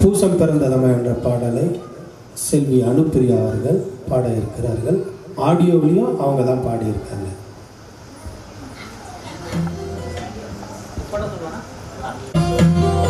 பூசம் பிறந்ததம என்ற பாடலை செல்வி அனுப்பிரியா அவர்கள் பாட இருக்கிறார்கள். ஆடியோவிலையும் அவங்க தான் பாடியிருக்காங்க. சம்பிரந்ததமாய்